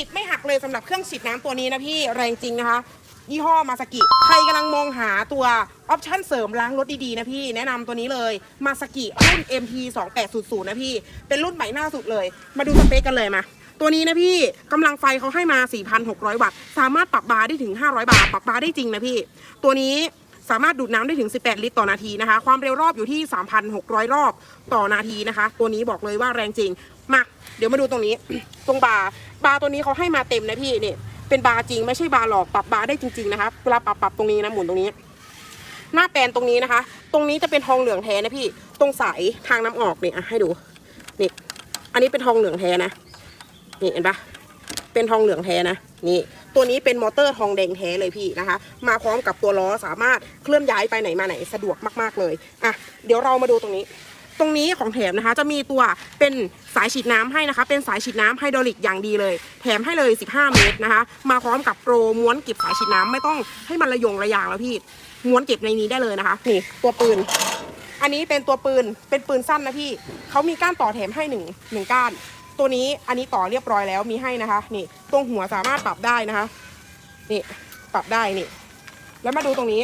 ติดไม่หักเลยสำหรับเครื่องฉีดน้ำตัวนี้นะพี่แรงจริงนะคะ ยี่ห้อมาสกิ ใครกำลังมองหาตัวออปชั่นเสริมล้างรถดีๆนะพี่ แนะนำตัวนี้เลยมาสกิรุ่น MT 2800นะพี่ เป็นรุ่นใหม่หน้าสุดเลย มาดูสเปคกันเลยมาตัวนี้นะพี่กำลังไฟเขาให้มา 4,600 วัตต์ สามารถปรับบาร์ได้ถึง 500 บาร์ปรับบาร์ได้จริงนะพี่ ตัวนี้ สามารถดูดน้ำได้ถึง 18 ลิตรต่อนาทีนะคะ ความเร็วรอบอยู่ที่ 3,600 รอบต่อนาทีนะคะ ตัวนี้บอกเลยว่าแรงจริง มาเดี๋ยวมาดูตรงนี้ ตรงบาร์บาร์ตัวนี้เขาให้มาเต็มนะพี่เนี่ยเป็นบาร์จริงไม่ใช่บาร์หลอกปรับบาร์ได้จริงๆนะคะเวลาปรับปรับตรงนี้นะหมุนตรงนี้ หน้าแปลนตรงนี้นะคะ ตรงนี้จะเป็นทองเหลืองแท้นะพี่ ตรงสายทางน้ำออกเนี่ยอะให้ดูนี่อันนี้เป็นทองเหลืองแท้นะนี่เห็นปะเป็นทองเหลืองแท้นะนี่ ตัวนี้เป็นมอเตอร์ทองแดงแท้เลยพี่นะคะ มาพร้อมกับตัวล้อสามารถเคลื่อนย้ายไปไหนมาไหนสะดวกมากๆเลยอะเดี๋ยวเรามาดูตรงนี้ตรงนี้ของแถมนะคะจะมีตัวเป็นสายฉีดน้ำให้นะคะ เป็นสายฉีดน้ำไฮดรอลิกอย่างดีเลย แถมให้เลย 15 เมตรนะคะ มาพร้อมกับโปรม้วนเก็บสายฉีดน้ำไม่ต้องให้มันระยงระยางแล้วพี่ม้วนเก็บในนี้ได้เลยนะคะนี่ตัวปืน อันนี้เป็นตัวปืนเป็นปืนสั้นนะพี่เขามีก้านต่อแถมให้หนึ่งหนึ่งก้าน ตัวนี้อันนี้ต่อเรียบร้อยแล้วมีให้นะคะ นี่ตรงหัวสามารถปรับได้นะคะ นี่ปรับได้นี่ แล้วมาดูตรงนี้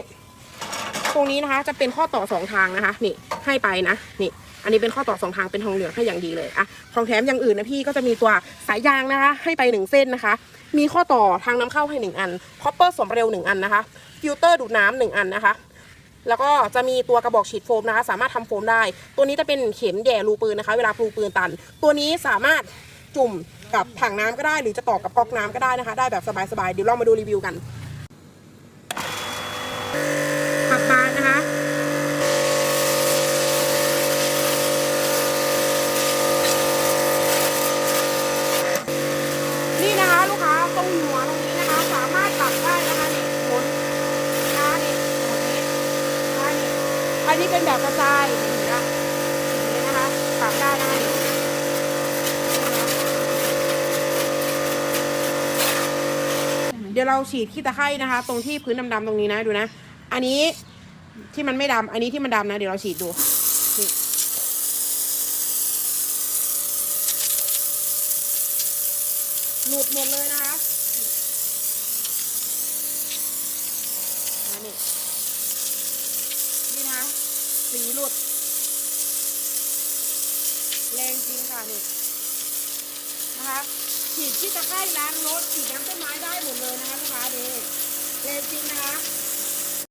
ตรงนี้นะคะ จะเป็นข้อต่อสองทางนะคะ นี่ให้ไปนะ นี่ อันนี้เป็นข้อต่อสองทางเป็นทองเหลืองให้อย่างดีเลยอะของแถมอย่างอื่นนะพี่ก็จะมีตัวสายยางนะคะ ให้ไปหนึ่งเส้นนะคะ มีข้อต่อทางน้ำเข้าให้หนึ่งอันคอปเปอร์สมเร็วหนึ่งอันนะคะ ฟิลเตอร์ดูดน้ำหนึ่งอันนะคะ แล้วก็จะมีตัวกระบอกฉีดโฟมนะคะ สามารถทำโฟมได้ ตัวนี้จะเป็นเข็มแย่รูปืนนะคะ เวลาปลูปืนตัน ตัวนี้สามารถจุ่มกับถังน้ำก็ได้ หรือจะต่อกับก๊อกน้ำก็ได้นะคะ ได้แบบสบายๆเดี๋ยวเรามาดูรีวิวกันขับบานนะคะ นี่นะคะลูกค้าตรงหัวตรงนี้นะคะ สามารถปรับได้นะคะนี่หมุนนะคะนี่หมุนนี้นะคะนี่ อันนี้เป็นแบบกระจายเห็นไหมคะนี้นะคะปรับได้นะคะเดี๋ยวเราฉีดขี้ตะไคร่นะคะ ตรงที่พื้นดำๆตรงนี้นะดูนะ อันนี้ที่มันไม่ดำอันนี้ที่มันดำนะ เดี๋ยวเราฉีดดูหลุดหมดเลยนะคะนี่ สีหลุด แรงจริงค่ะนี่นะคะฉีดที่ตะไคร้ล้างรถฉีดน้ำต้นไม้ได้หมดเลยนะคะลูกค้าดีแรงจริงนะคะ